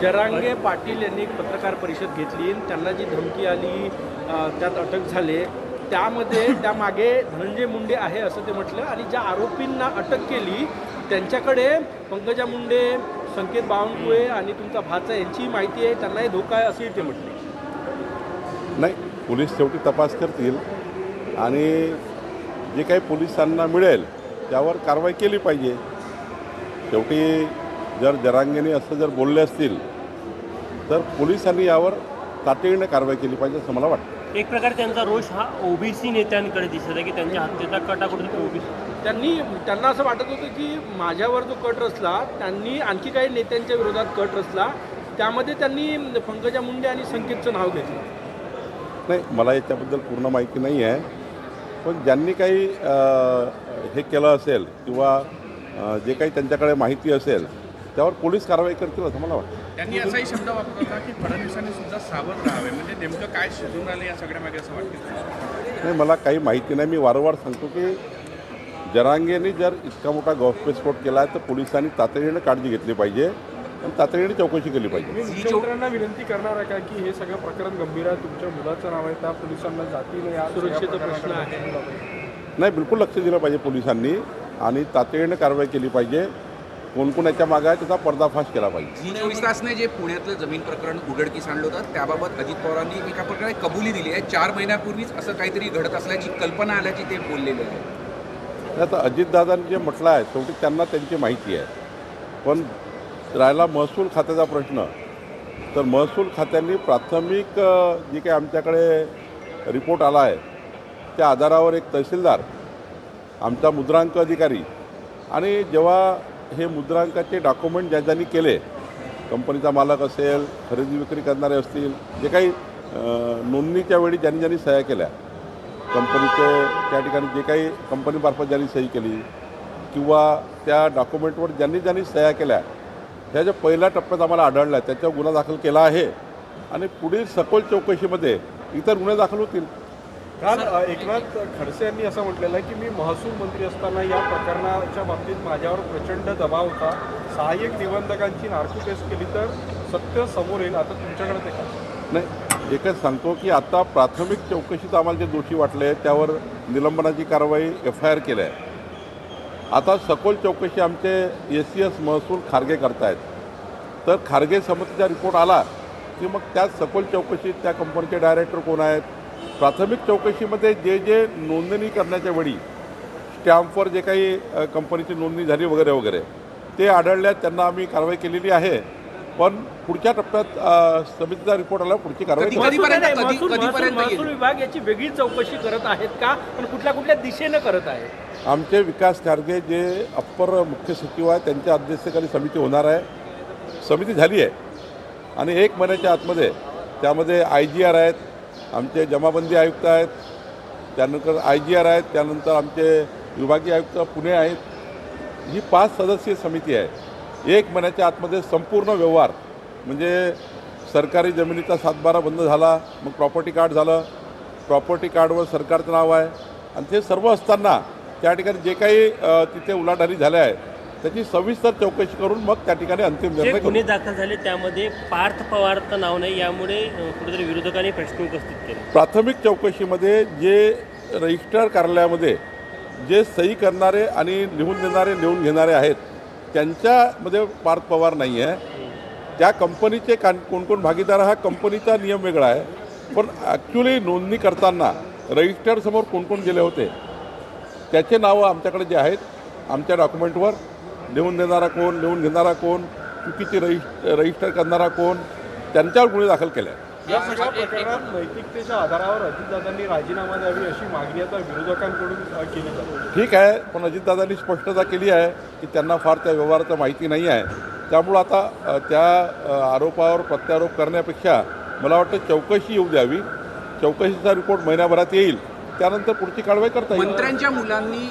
जरांगे पाटील यांनी एक पत्रकार परिषद घेतली आणि त्यांना जी धमकी आली त्यात अटक झाले त्यामध्ये त्यामागे धनंजय मुंडे आहे असं ते म्हटलं आणि ज्या आरोपींना अटक केली त्यांच्याकडे पंकजा मुंडे संकेत बावनकुळे आणि तुमचा भाचा यांचीही माहिती आहे त्यांनाही धोका आहे असंही ते म्हटले. नाही पोलीस शेवटी तपास करतील आणि जे काही पोलिसांना मिळेल त्यावर कारवाई केली पाहिजे. शेवटी जर जरांगेने असं जर बोलले असतील तर पोलिसांनी यावर तातडीने कारवाई केली पाहिजे असं मला वाटतं. एक प्रकारे त्यांचा रोष हा ओबीसी नेत्यांकडे दिसत आहे की त्यांच्या हत्येचा कटा कुठे ओबीसी. त्यांनी त्यांना असं वाटत होतं की माझ्यावर जो कट रचला त्यांनी आणखी काही नेत्यांच्या विरोधात कट रचला त्यामध्ये त्यांनी पंकजा मुंडे आणि संकेतचं नाव घेतलं. नाही मला याच्याबद्दल पूर्ण माहिती नाही आहे पण ज्यांनी काही हे केलं असेल किंवा जे काही त्यांच्याकडे माहिती असेल त्यावर पोलीस कारवाई करतील असं मला वाटतं. त्यांनी असाही शब्द वापरला की फडणवीसांनी सुद्धा सावध राहावे. म्हणजे नेमकं काय शिजून आलं या सगळ्यामागे असं वाटतं नाही मला काही माहिती नाही. मी वारंवार सांगतो की जरांगेने जर इतका मोठा गौस्फोट केला आहे तर पोलिसांनी तातडीनं काळजी घेतली पाहिजे आणि तातडीने चौकशी केली पाहिजे. मी मुख्यमंत्र्यांना विनंती करणार आहे का की हे सगळं प्रकरण गंभीर आहे? तुमच्या मुलाचं नाव आहे त्या पोलिसांना जातीने या सुरक्षेचा प्रश्न आहे. नाही बिलकुल लक्ष दिलं पाहिजे पोलिसांनी आणि तातडीनं कारवाई केली पाहिजे. कोण कोण याच्या मागे आहे त्याचा पर्दाफाश केला पाहिजे. चोवीस तासने जे पुण्यातलं जमीन प्रकरण उघडकीस आणलं होतं त्याबाबत अजित पवारांनी एका प्रकारे कबुली दिली आहे. चार महिन्यापूर्वीच असं काहीतरी घडत असल्याची कल्पना आल्याची ते बोललेले आहे आता अजितदादांनी जे म्हटलं आहे शेवटी त्यांना त्यांची माहिती आहे. पण राहिला महसूल खात्याचा प्रश्न. तर महसूल खात्यांनी प्राथमिक जी काही आमच्याकडे रिपोर्ट आला आहे त्या आधारावर एक तहसीलदार आमचा मुद्रांक अधिकारी आणि जेव्हा हे मुद्रांकाचे डॉक्युमेंट ज्या ज्यांनी केले कंपनीचा मालक असेल खरेदी विक्री करणारे असतील जे काही नोंदणीच्या वेळी ज्यांनी ज्यांनी सह्या केल्या कंपनीचे त्या ठिकाणी जे काही कंपनीमार्फत ज्यांनी सही केली किंवा त्या डॉक्युमेंटवर ज्यांनी ज्यांनी सह्या केल्या ह्या ज्या पहिल्या टप्प्यात आम्हाला आढळल्या त्याच्यावर गुन्हा दाखल केला आहे. आणि पुढील सखोल चौकशीमध्ये इतर गुन्हे दाखल होतील. काल एकनाथ खडसे यांनी असं म्हटलेलं आहे की मी महसूल मंत्री असताना या प्रकरणाच्या बाबतीत माझ्यावर प्रचंड दबाव होता. सहाय्यक निबंधकांची नार्को टेस्ट केली तर सत्य समोर येईल. आता तुमच्याकडे ते काय? नाही एकच सांगतो की आता प्राथमिक चौकशीत आम्हाला जे दोषी वाटले त्यावर निलंबनाची कारवाई एफ आय आर केली आहे. आता सखोल चौकशी आमचे एस सी एस महसूल खारगे करतायत. तर खारगे समितीचा रिपोर्ट आला की मग त्यात सखोल चौकशीत त्या कंपनीचे डायरेक्टर कोण आहेत? प्राथमिक चौकशीमध्ये जे जे नोंदणी करण्याच्या वेळी स्टॅम्पवर जे काही कंपनीची नोंदणी झाली वगैरे वगैरे ते आढळल्यात त्यांना आम्ही कारवाई केलेली आहे. पण पुढच्या टप्प्यात समितीचा रिपोर्ट आला पुढची कारवाई महसूल- विभाग याची वेगळी चौकशी करत आहेत का? पण कुठल्या कुठल्या दिशेनं करत आहे आमचे विकास खारगे जे अप्पर मुख्य सचिव आहेत त्यांच्या अध्यक्षतेखाली समिती होणार आहे. समिती झाली आहे. आणि एक महिन्याच्या आतमध्ये त्यामध्ये आय जी आर आहेत आमचे जमाबंदी आयुक्त आहेत त्यानंतर आय जी आर आहेत त्यानंतर आमचे विभागीय आयुक्त पुणे आहेत. ही पाच सदस्यीय समिती आहे. एक महिन्याच्या आतमध्ये संपूर्ण व्यवहार म्हणजे सरकारी जमिनीचा सातबारा बंद झाला मग प्रॉपर्टी कार्ड झालं. प्रॉपर्टी कार्डवर सरकारचं नाव आहे. आणि ते सर्व असताना त्या ठिकाणी जे काही तिथे उलाढाली झाल्या आहेत त्याची सविस्तर चौकशी करून मग त्या ठिकाणी अंतिम निर्णय गुन्हे दाखल झाले त्यामध्ये पार्थ पवारचं नाव नाही यामुळे कुठेतरी विरोधकांनी प्रश्न उपस्थित केले. प्राथमिक चौकशीमध्ये जे रजिस्ट्रार कार्यालयामध्ये जे सही करणारे आणि लिहून देणारे लिहून घेणारे आहेत त्यांच्यामध्ये पार्थ पवार नाही आहे. त्या कंपनीचे का कोण कोण भागीदार हा कंपनीचा नियम वेगळा आहे. पण ॲक्च्युली नोंदणी करताना रजिस्ट्रारसमोर कोण कोण गेले होते त्याचे नावं आमच्याकडे जे आहेत आमच्या डॉक्युमेंटवर लिहून देणारा कोण लिहून घेणारा कोण चुकीची रजिस्ट रजिस्टर करणारा कोण त्यांच्यावर गुन्हे दाखल केले या सगळ्या प्रकरणात नैतिकतेच्या आधारावर अजितदादांनी राजीनामा द्यावी अशी मागणी आता विरोधकांकडून केली जाते. ठीक आहे पण अजितदादांनी स्पष्टता केली आहे की त्यांना फार त्या व्यवहाराचं माहिती नाही आहे. त्यामुळं आता त्या आरोपावर प्रत्यारोप करण्यापेक्षा मला वाटतं चौकशी येऊ द्यावी. चौकशीचा रिपोर्ट महिन्याभरात येईल. त्यानंतर पुढची कारवाई करता येईल. मंत्र्यांच्या मुलांनी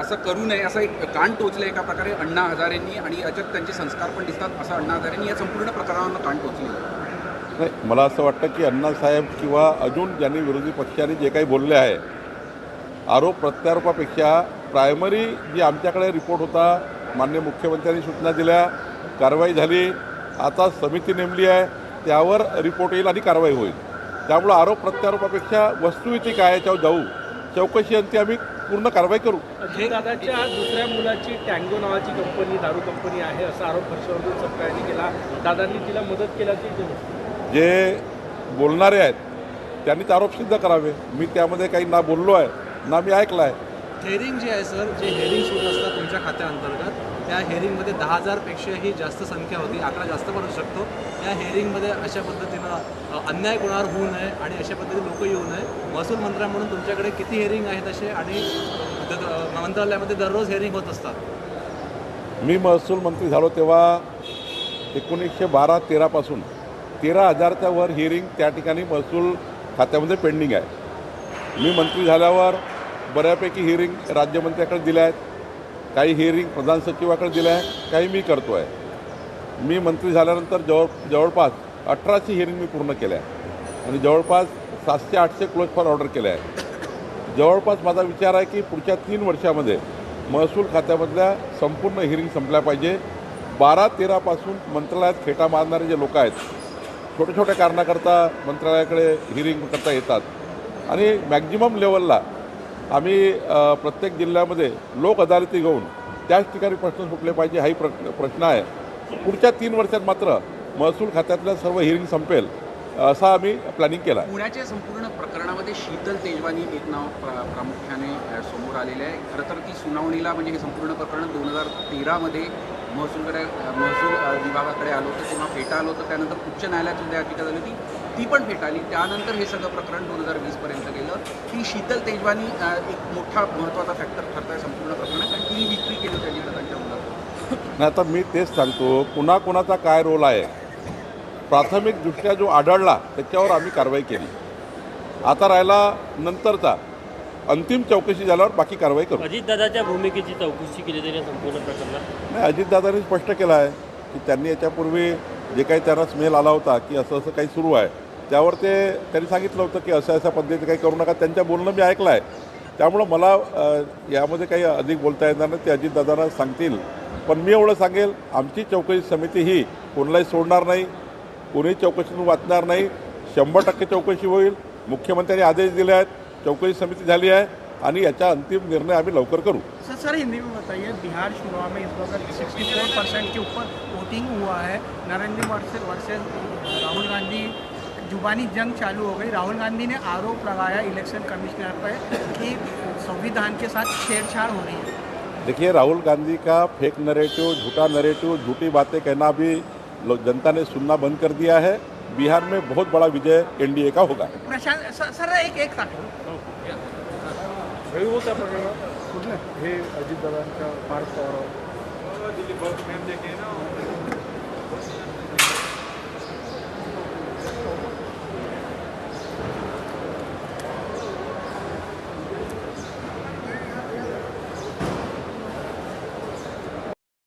असं करू नये असं एक कान टोचलं एका प्रकारे अण्णा हजारेंनी आणि याच्यात त्यांचे संस्कार पण दिसतात असं अण्णा हजारेंनी या संपूर्ण प्रकरणावर कान टोचले. नाही मला असं वाटतं की अण्णासाहेब किंवा अजून ज्यांनी विरोधी पक्षाने जे काही बोलले आहे आरोप प्रत्यारोपापेक्षा प्रायमरी जी आमच्याकडे रिपोर्ट होता मान्य मुख्यमंत्र्यांनी सूचना दिल्या कारवाई झाली आता समिती नेमली आहे त्यावर रिपोर्ट येईल आणि कारवाई होईल. त्यामुळं आरोप प्रत्यारोपापेक्षा वस्तुस्थिती काय याच्यावर जाऊ चौकशी अंती आम्ही पूर्ण कारवाई करू. दादाच्या दुसऱ्या मुलाची टँगो नावाची कंपनी दारू कंपनी आहे असा आरोप हर्षवर्धन सपकाळ्यांनी केला. दादांनी तिला मदत केल्याची जे बोलणारे आहेत त्यांनीच आरोप सिद्ध करावे. मी त्यामध्ये काही ना बोललो आहे ना मी ऐकलं आहे. हेअरिंग जे आहे सर जे हेअरिंग सुरू असतात तुमच्या खात्याअंतर्गत त्या हेअरिंगमध्ये दहा हजारपेक्षाही जास्त संख्या होती. आकडा जास्त पडू शकतो. या हेअरिंगमध्ये अशा पद्धतीनं अन्याय कोणावर होऊ नये आणि अशा पद्धतीने लोक येऊ नये. महसूल मंत्र्या म्हणून तुमच्याकडे किती हेअरिंग आहेत असे आणि द- मंत्रालयामध्ये दररोज हेअरिंग होत असतात? मी महसूल मंत्री झालो तेव्हा एकोणीसशे बारा तेरापासून तेरा हजारच्या वर हिअरिंग त्या ठिकाणी महसूल खात्यामध्ये पेंडिंग आहे. मी मंत्री झाल्यावर बऱ्यापैकी हिअरिंग राज्यमंत्र्याकडे दिल्या आहेत. काही हिअरिंग प्रधान सचिवाकडे दिल्या आहे काही मी करतो आहे मी मंत्री झाल्यानंतर जवळ जवळपास अठराशे हिअरिंग मी पूर्ण केल्या. आहे आणि जवळपास सातशे आठशे क्लोज फॉर ऑर्डर केल्या. आहे जवळपास माझा विचार आहे की पुढच्या तीन वर्षामध्ये महसूल खात्यामधल्या संपूर्ण हिअरिंग संपल्या पाहिजे. बारा तेरापासून मंत्रालयात खेटा मारणारे जे लोक आहेत छोट्या छोट्या कारणाकरता मंत्रालयाकडे हिअरिंग करता येतात. आणि मॅक्झिमम लेवलला आम्ही प्रत्येक जिल्ह्यामध्ये लोक अदालती घेऊन त्याच ठिकाणी प्रश्न सुटले पाहिजे हाही प्र प्रश्न आहे. पुढच्या तीन वर्षात मात्र महसूल खात्यातल्या सर्व हिअरिंग संपेल असा आम्ही प्लॅनिंग केला पुण्याच्या संपूर्ण प्रकरणामध्ये शीतल तेजवानी एक नाव प्रा प्रामुख्याने समोर आलेलं आहे. खरं तर ती सुनावणीला म्हणजे हे संपूर्ण प्रकरण दोन हजार तेरामध्ये महसूलकडे महसूल विभागाकडे आलं होतं. तेव्हा फेटा आलं होतं. त्यानंतर उच्च न्यायालयात सुद्धा याचिका झाली होती ती पण फेटाळली. त्यानंतर हे सगळं प्रकरण दोन हजार वीसपर्यंत गेलं. ती शीतल तेजवानी एक मोठा महत्त्वाचा फॅक्टर ठरत आहे संपूर्ण प्रकरणात कारण तिने विक्री केली अजितदादांच्या मुलाचं आणि आता मी तेच सांगतो कुणाकुणाचा काय रोल आहे? प्राथमिकदृष्ट्या जो आढळला त्याच्यावर आम्ही कारवाई केली. आता राहिला नंतरचा. अंतिम चौकशी झाल्यावर बाकी कारवाई करू. अजितदादाच्या भूमिकेची चौकशी केली जाईल संपूर्ण प्रकरणात? नाही अजितदादांनी स्पष्ट केलं आहे की त्यांनी याच्यापूर्वी जे काही त्यांना स्मेल आला होता की असं असं काही सुरू आहे. त्यावर ते त्यांनी सांगितलं होतं की असं अशा पद्धतीने काही करू नका. त्यांच्या बोलणं मी ऐकलं आहे. त्यामुळं मला यामध्ये काही अधिक बोलता येणार नाही. ते अजितदादांना सांगतील. पण मी एवढं सांगेल आमची चौकशी समिती ही कोणालाही सोडणार नाही कोणी चौकशीतून वाचणार नाही. शंभर टक्के चौकशी होईल. मुख्यमंत्र्यांनी आदेश दिले आहेत. चौकशी समिती झाली आहे आणि याचा अंतिम निर्णय आम्ही लवकर करू. सर सर हिंदी में बताइए बिहार चुनाव में इस वक्त सिक्सटी फोर परसेंट के ऊपर वोटिंग हुआ है. नरेंद्र मोदी वर्सेज राहुल गांधी जुबानी जंग चालू हो गई। राहुल गांधी ने आरोप लगाया इलेक्शन कमिश्नर पर कि संविधान के साथ छेड़छाड़ हो रही है। देखिए राहुल गांधी का फेक नरेटिव झूठा नरेटिव झूठी बातें कहना भी जनता ने सुनना बंद कर दिया है। बिहार में बहुत बड़ा विजय एनडीए का होगा। प्रशांत सर एक एक हे पार्थ पवारावर